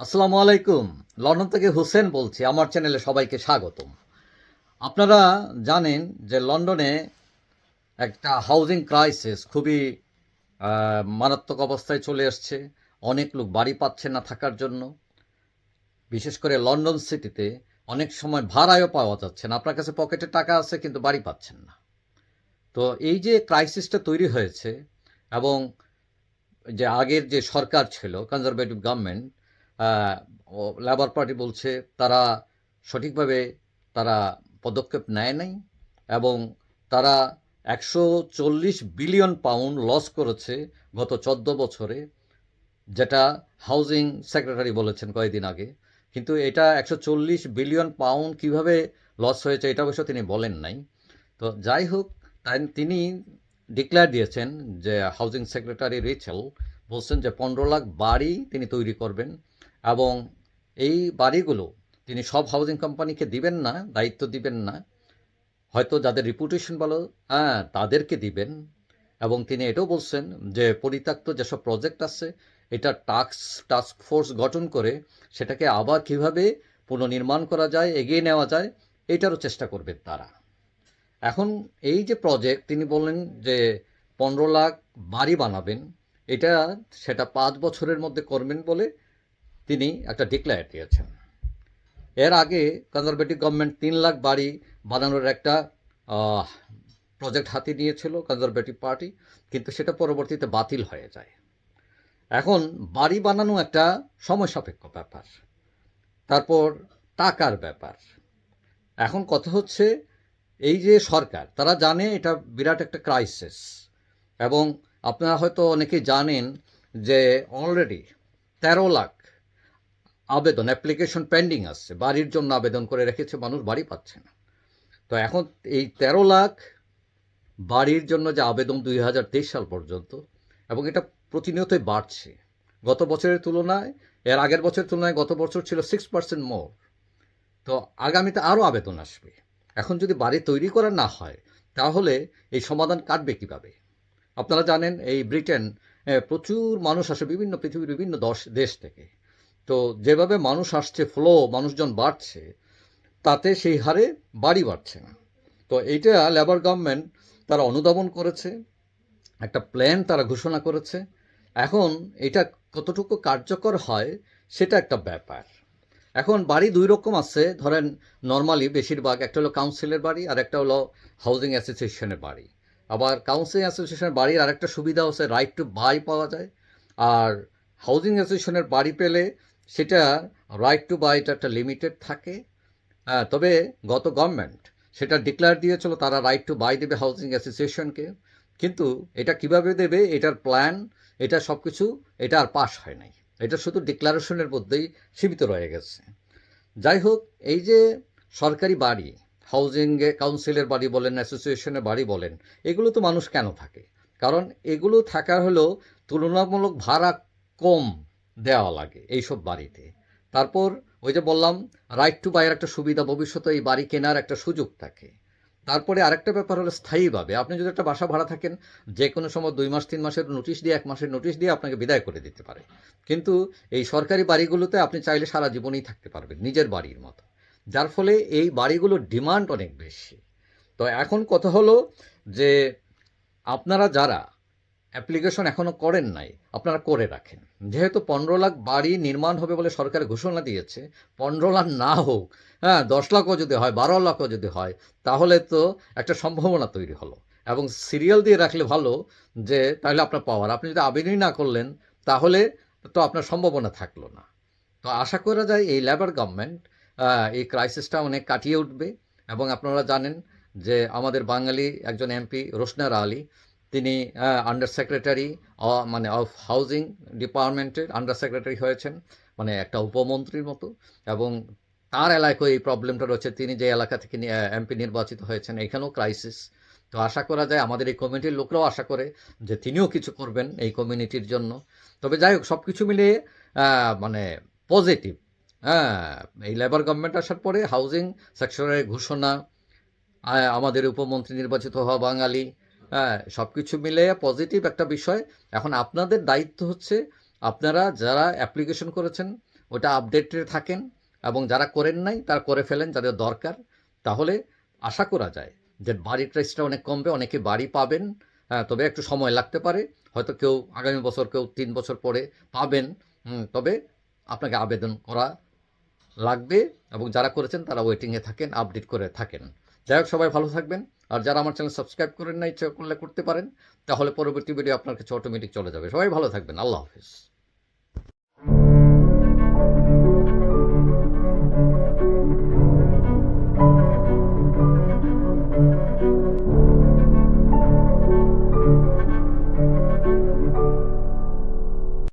আসসালামু আলাইকুম। লন্ডন থেকে হোসেন বলছি, আমার চ্যানেলে সবাইকে স্বাগতম। আপনারা জানেন যে লন্ডনে একটা হাউজিং ক্রাইসিস খুবই মারাত্মক অবস্থায় চলে আসছে অনেক লোক বাড়ি পাচ্ছে না থাকার জন্য। বিশেষ করে লন্ডন সিটিতে অনেক সময় ভাড়ায়ও পাওয়া যাচ্ছে না। আপনার কাছে পকেটে টাকা আছে, কিন্তু বাড়ি পাচ্ছেন না। তো এই যে ক্রাইসিসটা তৈরি হয়েছে এবং যে আগের যে সরকার ছিল কনজারভেটিভ গভর্নমেন্ট লেবার পার্টি বলছে তারা সঠিকভাবে তারা পদক্ষেপ নেয় নাই এবং তারা একশো চল্লিশ বিলিয়ন পাউন্ড লস করেছে গত চোদ্দ বছরে, যেটা হাউজিং সেক্রেটারি বলেছেন কয়েকদিন আগে। কিন্তু এটা একশো চল্লিশ বিলিয়ন পাউন্ড কীভাবে লস হয়েছে এটা অবশ্য তিনি বলেন নাই। তো যাই হোক তিনি ডিক্লেয়ার দিয়েছেন যে হাউজিং সেক্রেটারি রিচেল বলছেন যে পনেরো লাখ বাড়ি তিনি তৈরি করবেন। এবং এই বাড়িগুলো তিনি সব হাউজিং কোম্পানিকে দিবেন না, দায়িত্ব দিবেন না। হয়তো যাদের রিপুটেশন ভালো হ্যাঁ তাদেরকে দিবেন। এবং তিনি এটাও বলছেন যে পরিত্যক্ত যেসব প্রজেক্ট আছে, এটা টাস্ক টাস্ক ফোর্স গঠন করে সেটাকে আবার কীভাবে পুনর্নির্মাণ করা যায়, এগিয়ে নেওয়া যায়, এটারও চেষ্টা করবেন তারা। এখন এই যে প্রজেক্ট তিনি বললেন যে পনেরো লাখ বাড়ি বানাবেন, এটা সেটা পাঁচ বছরের মধ্যে করবেন বলে তিনি একটা ডিক্লেয়ার দিয়েছেন। এর আগে কনজারভেটিভ গভর্নমেন্ট তিন লাখ বাড়ি বানানোর একটা প্রজেক্ট হাতে নিয়েছিল কনজারভেটিভ পার্টি কিন্তু সেটা পরবর্তীতে বাতিল হয়ে যায়। এখন বাড়ি বানানো একটা সময় সাপেক্ষ ব্যাপার, তারপর টাকার ব্যাপার। এখন কথা হচ্ছে এই যে সরকার, তারা জানে এটা বিরাট একটা ক্রাইসিস এবং আপনারা হয়তো অনেকেই জানেন যে অলরেডি তেরো লাখ আবেদন অ্যাপ্লিকেশন পেন্ডিং আসছে, বাড়ির জন্য আবেদন করে রেখেছে, মানুষ বাড়ি পাচ্ছে না। তো এখন এই তেরো লাখ বাড়ির জন্য যে আবেদন দুই হাজার তেইশ সাল পর্যন্ত, এবং এটা প্রতিনিয়তই বাড়ছে। গত বছরের তুলনায়, এর আগের বছরের তুলনায় গত বছর ছিল সিক্স পার্সেন্ট মোর তো আগামীতে আরও আবেদন আসবে। এখন যদি বাড়ি তৈরি করা না হয়, তাহলে এই সমাধান কাটবে কীভাবে? আপনারা জানেন, এই ব্রিটেন প্রচুর মানুষ আসে বিভিন্ন পৃথিবীর বিভিন্ন দশ, দেশ থেকে। তো যেভাবে মানুষ আসছে ফ্লো মানুষজন বাড়ছে, তাতে সেই হারে বাড়ি বাড়ছে না। তো এইটা লেবার গভর্নমেন্ট তারা অনুধাবন করেছে, একটা প্ল্যান তারা ঘোষণা করেছে। এখন এটা কতটুকু কার্যকর হয় সেটা একটা ব্যাপার। এখন বাড়ি দুই রকম আছে, ধরেন নর্মালি বেশিরভাগ, একটা হলো কাউন্সিলের বাড়ি আর একটা হলো হাউজিং অ্যাসোসিয়েশনের বাড়ি। আবার কাউন্সিল অ্যাসোসিয়েশনের বাড়ির আরেকটা সুবিধা হচ্ছে রাইট টু বাই পাওয়া যায়। আর হাউজিং অ্যাসোসিয়েশনের বাড়ি পেলে সেটা রাইট টু বাইটা একটা লিমিটেড থাকে। তবে গত গভর্নমেন্ট সেটা ডিক্লেয়ার দিয়েছিল, তারা রাইট টু বাই দেবে হাউজিং অ্যাসোসিয়েশনকে কিন্তু এটা কীভাবে দেবে, এটার প্ল্যান এটা সব কিছু এটা আর পাস হয় নাই। এটা শুধু ডিক্লারেশনের মধ্যেই সীমিত রয়ে গেছে। যাই হোক, এই যে সরকারি বাড়ি হাউজিং কাউন্সিলের বাড়ি বলেন অ্যাসোসিয়েশনের বাড়ি বলেন, এগুলো তো মানুষ কেন থাকে? কারণ এগুলো থাকার হলেও তুলনামূলক ভাড়া কম দেওয়া লাগে এইসব বাড়িতে। তারপর ওই যে বললাম রাইট টু বাইয়ের একটা সুবিধা ভবিষ্যতে এই বাড়ি কেনার একটা সুযোগ থাকে। তারপরে আরেকটা ব্যাপার হলো স্থায়ীভাবে। আপনি যদি একটা বাসা ভাড়া থাকেন যে কোনো সময় দুই মাস, তিন মাসের নোটিশ দিয়ে, এক মাসের নোটিশ দিয়ে আপনাকে বিদায় করে দিতে পারে। কিন্তু এই সরকারি বাড়িগুলোতে আপনি চাইলে সারা জীবনই থাকতে পারবেন, নিজের বাড়ির মতো। যার ফলে এই বাড়িগুলোর ডিমান্ড অনেক বেশি। তো এখন কথা হলো যে আপনারা যারা অ্যাপ্লিকেশন এখনও করেন নাই, আপনারা করে রাখেন। যেহেতু পনেরো লাখ বাড়ি নির্মাণ হবে বলে সরকার ঘোষণা দিয়েছে, পনেরো লাখ না হোক হ্যাঁ দশ লাখও যদি হয়, বারো লাখও যদি হয়, তাহলে তো একটা সম্ভাবনা তৈরি হলো। এবং সিরিয়াল দিয়ে রাখলে ভালো যে, তাহলে আপনার পাওয়ার, আপনি যদি আবেদনই না করলেন, তাহলে তো আপনার সম্ভাবনা থাকল না। তো আশা করা যায় এই লেবার গভর্নমেন্ট এই ক্রাইসিসটা অনেক কাটিয়ে উঠবে। এবং আপনারা জানেন যে, আমাদের বাঙালি একজন এমপি রোশনার আলী তিনি আন্ডার সেক্রেটারি মানে অফ হাউজিং ডিপার্টমেন্টের আন্ডার সেক্রেটারি হয়েছেন মানে একটা উপমন্ত্রীর মতো। এবং তার এলাকায় এই প্রবলেমটা রয়েছে। তিনি যে এলাকা থেকে এমপি নির্বাচিত হয়েছেন, এখানেও ক্রাইসিস তো আশা করা যায় আমাদের এই কমিটির লোকরাও আশা করে যে তিনিও কিছু করবেন এই কমিউনিটির জন্য। তবে যাই হোক সব কিছু মিলিয়ে মানে পজিটিভ হ্যাঁ এই লেবার গভর্নমেন্ট আসার পরে হাউজিং সেকশনের ঘোষণা আমাদের উপমন্ত্রী নির্বাচিত হওয়া বাঙালি। হ্যাঁ সব কিছু মিলে পজিটিভ একটা বিষয়। এখন আপনাদের দায়িত্ব হচ্ছে আপনারা যারা অ্যাপ্লিকেশন করেছেন ওটা আপডেটে থাকেন এবং যারা করেন নাই তারা করে ফেলেন যাদের দরকার। তাহলে আশা করা যায় যে বাড়ির প্রাইসটা অনেক কমবে অনেকে বাড়ি পাবেন। হ্যাঁ, তবে একটু সময় লাগতে পারে। হয়তো কেউ আগামী বছর কেউ তিন বছর পরে পাবেন। তবে আপনাকে আবেদন করা লাগবে এবং যারা করেছেন তারা ওয়েটিংয়ে থাকেন আপডেট করে থাকেন। যাই হোক সবাই ভালো থাকবেন। আর যারা আমার চ্যানেল সাবস্ক্রাইব করেন না ইচ্ছা করলে করতে পারেন, তাহলে পরবর্তী ভিডিও আপনার কাছে অটোমেটিক চলে যাবে। সবাই ভালো থাকবেন। আল্লাহ হাফিজ।